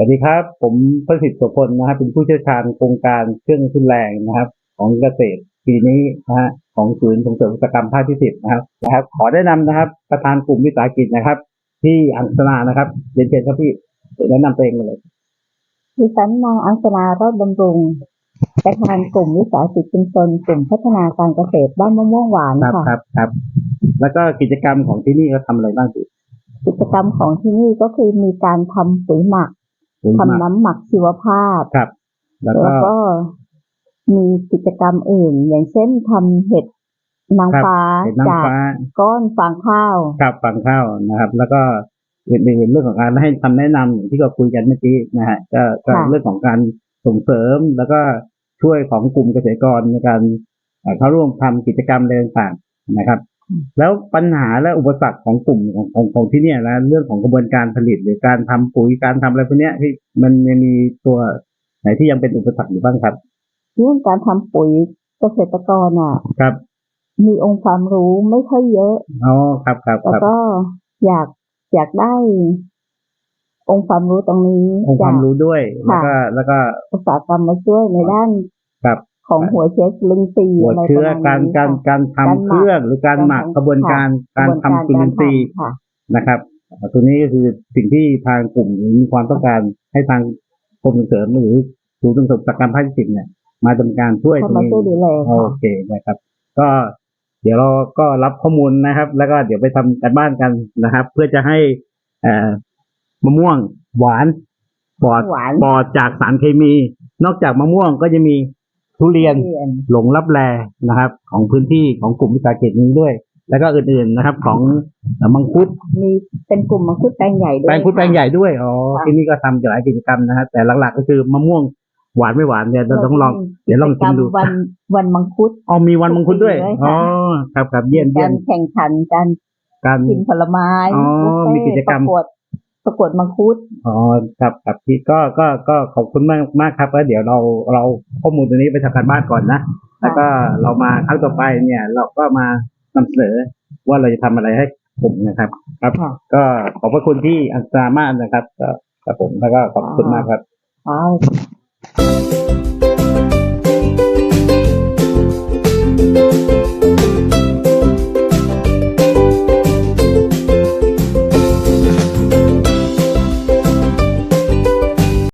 วัสดีครับ ผมประสิทธิ์โสพลนะครับ เป็นผู้เชี่ยวชาญโครงการเครื่องทุนแรงนะครับ ของเกษตรปีนี้นะฮะของศูนย์ส่งเสริมอุตสาหกรรมภาคที่สิบนะครับนะครับ ขอแนะนำนะครับ ประธานกลุ่มวิสาหกิจนะครับ ที่อังสนานะครับเรียนเชิญครับพี่แนะนำตัวเองเลยดิฉันนางอังสนารอดบำรุงประธานกลุ่มวิสาหกิจชุมชนกลุ่มพัฒนาการเกษตรบ้านมะม่วงหวานครับค่ะครับครับ แล้วก็กิจกรรมของที่นี่เขาทำอะไรบ้างพี่กิจกรรมของที่นี่ก็คือมีการทำปุ๋ยหมักปุ๋ย ทำหมักน้ำหมักชีวภาพครับ แล้วแล้วก็ก็มีกิจกรรมอื่น อย่างเช่นทำเห็ดนางครับฟ้าเห็นน้ำจากฟ้าก้อนฟางข้าวกับฟังข้าวนะครับ แล้วก็อื่นๆเรื่องของการให้คำแนะนำอย่างที่เราคุยกันเมื่อกี้นะฮะก็ก็ค่ะเรื่องของการส่งเสริมแล้วก็ช่วยของกลุ่มเกษตรกรในการเอ่อเข้าร่วมทำกิจกรรมอะไรต่างๆนะครับ แล้วปัญหาและอุปสรรคของกลุ่มของของของที่เนี่ยนะเรื่องของกระบวนการผลิตหรือการทำปุ๋ยการทำอะไรพวกเนี้ยที่มันยังมีตัวไหนที่ยังเป็นอุปสรรคอยู่บ้างครับเรื่องการทำปุ๋ยเกษตรกรอะครับ มีองค์ความรู้ไม่ค่อยเยอะอ๋อครับครับแล้วครับก็อยากอยากได้ องค์ความรู้ตรงนี้องค์ความรู้ด้วยแล้วก็แล้วก็อุตสาหกรรมมาช่วยในด้านครับ ของหัวเชื้อลิงทรีย์หัวอะไรเชื้อประการมาณนี้การค่ะการทำการหมักเครื่องหรือการหมักการทำกระบวนการค่ะการทำกระบวนจุลินทรีย์ค่ะนะครับตัวนี้ก็คือสิ่งที่ทางกลุ่มมีความต้องการให้ทางกรมส่งเสริมหรือศูนย์ส่งเสริมอุตสาหกรรมภาคที่สิบเนี่ย มาดำเนินการช่วยตรเข้างมานี้ช่วยดูแลโอค่ะเคนะครับ ก็เดี๋ยวเราก็รับข้อมูลนะครับ แล้วก็เดี๋ยวไปทำกันบ้านกันนะครับ เพื่อจะให้เอ่อมะม่วงหวานปลอดหวานปลอดจากสารเคมี นอกจากมะม่วงก็จะมี ทุเรียนเรียนหลงรับแลนะครับ ของพื้นที่ของกลุ่มวิสาหกิจนี้ด้วย แล้วก็อื่นๆนะครับ ของเอ่อมังคุดมีเป็นกลุ่มมังคุดแปลงใหญ่ด้วยแปลงคุดแปลงใหค่ะญ่ด้วยอ๋อค่ะที่นี่ก็ทำหลายกิจกรรมนะครับแต่หลักๆก็คือมะม่วงหวานไม่หวานเนี่ยเราต้องลองเดี๋ยวลองชิมดูกิจกรรวันวันมังคุดอ๋อมีวันมังคุดด้วยด้วยค่ะอ๋อครับครับเยี่ยมเยี่กายรมแข่งขันการการกินผลไม้อ๋อบุฟเฟ่มีกิจกรรม ประกวดประกวดมังคุดอ๋อครับครับพี่ก็ก็ก็ขอบคุณมากมากครับแล้วเดี๋ยวเราเราข้อมูลตัวนี้ไปทำการบ้านก่อนนะแล้วก็เรามาครั้งต่อไปเนี่ย เราก็มานำเสนอว่าเราจะทำอะไรให้กลุ่มนะครับ ครับค่ะก็ขอบพระคุณที่อันตรามากนะครับก็ครับผมแล้วก็ขอบคุณมากครับอ๋อ